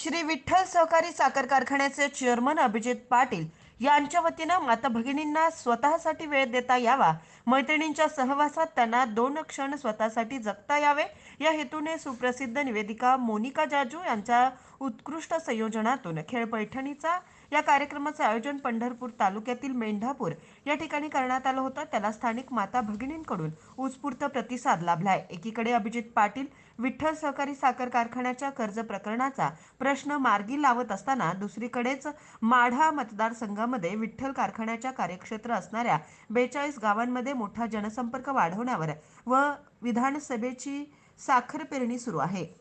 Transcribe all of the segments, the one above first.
श्री विठ्ठल सहकारी साखर कारखान्याचे चेअरमन अभिजित पाटील यांच्या वतीनं माता भगिनींना स्वतःसाठी वेळ देता यावा मैत्रिणींच्या सहवासात त्यांना दोन क्षण स्वतःसाठी जगता यावे या हेतूने सुप्रसिद्ध निवेदिका मोनिका जाजू यांच्या उत्कृष्ट संयोजनातून खेळ पैठणीचा या कार्यक्रमाचं आयोजन पंढरपूर तालुक्यातील मेंढापूर या ठिकाणी करण्यात आलं होतं. त्याला स्थानिक माता भगिनींकडून उत्स्फूर्त प्रतिसाद लाभलाय. एकीकडे अभिजित पाटील विठ्ठल सहकारी साखर कारखान्याच्या कर्ज प्रकरणाचा प्रश्न मार्गी लावत असताना दुसरीकडेच माढा मतदारसंघामध्ये विठ्ठल कारखान्याच्या कार्यक्षेत्र असणाऱ्या बेचाळीस गावांमध्ये मोठा जनसंपर्क वाढवण्यावर व विधानसभेची साखर पेरणी सुरू आहे.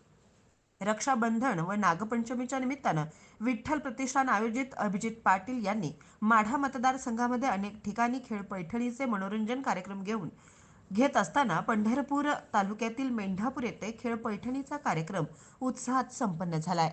रक्षाबंधन व नागपंचमीच्या निमित्तानं विठ्ठल प्रतिष्ठान आयोजित अभिजित पाटील यांनी माढा मतदारसंघामध्ये अनेक ठिकाणी खेळ पैठणीचे मनोरंजन कार्यक्रम घेऊन घेत असताना पंढरपूर तालुक्यातील मेंढापूर येथे खेळ पैठणीचा कार्यक्रम उत्साहात संपन्न झालाय.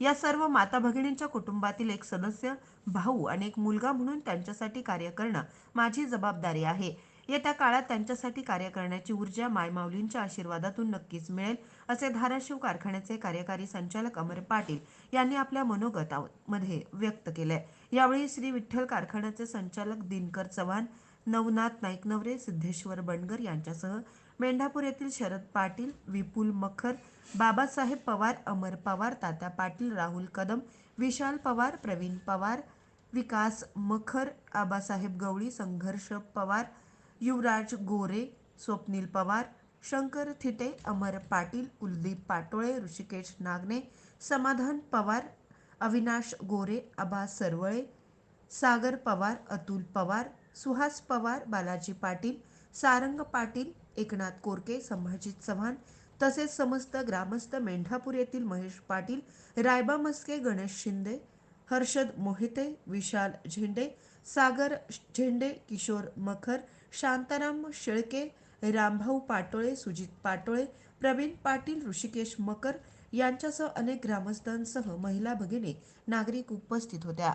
या सर्व माता भगिनींच्या कुटुंबातील एक सदस्य भाऊ आणि एक मुलगा म्हणून त्यांच्यासाठी कार्य करणं माझी जबाबदारी आहे. येत्या काळात त्यांच्यासाठी कार्य करण्याची ऊर्जा मायमाऊलींच्या आशीर्वादातून नक्कीच मिळेल असे धाराशिव कारखान्याचे कार्यकारी संचालक अमर पाटील यांनी आपल्या मनोगतामध्ये व्यक्त केले यावेळी श्री विठ्ठल कारखान्याचे संचालक दिनकर चव्हाण नवनाथ नाईकनवरे सिद्धेश्वर बनगर यांच्यासह मेंढापूर येथील शरद पाटील विपुल मखर बाबासाहेब पवार अमर पवार तात्या पाटील राहुल कदम विशाल पवार प्रवीण पवार विकास मखर आबासाहेब गवळी संघर्ष पवार युवराज गोरे स्वप्नील पवार शंकर थिटे अमर पाटील कुलदीप पाटोळे ऋषिकेश नागने समाधान पवार अविनाश गोरे आबा सरवळे सागर पवार अतुल पवार सुहास पवार बालाजी पाटील सारंग पाटील एकनाथ कोरके संभाजी चव्हाण तसेच समस्त ग्रामस्थ मेंढापूर येथील महेश पाटील रायबा मस्के गणेश शिंदे हर्षद मोहिते विशाल झेंडे सागर झेंडे किशोर मखर शांताराम शेळके रामभाऊ पाटोळे सुजित पाटोळे प्रवीण पाटील ऋषिकेश मकर यांच्यासह अनेक ग्रामस्थांसह महिला भगिनी नागरिक उपस्थित होत्या.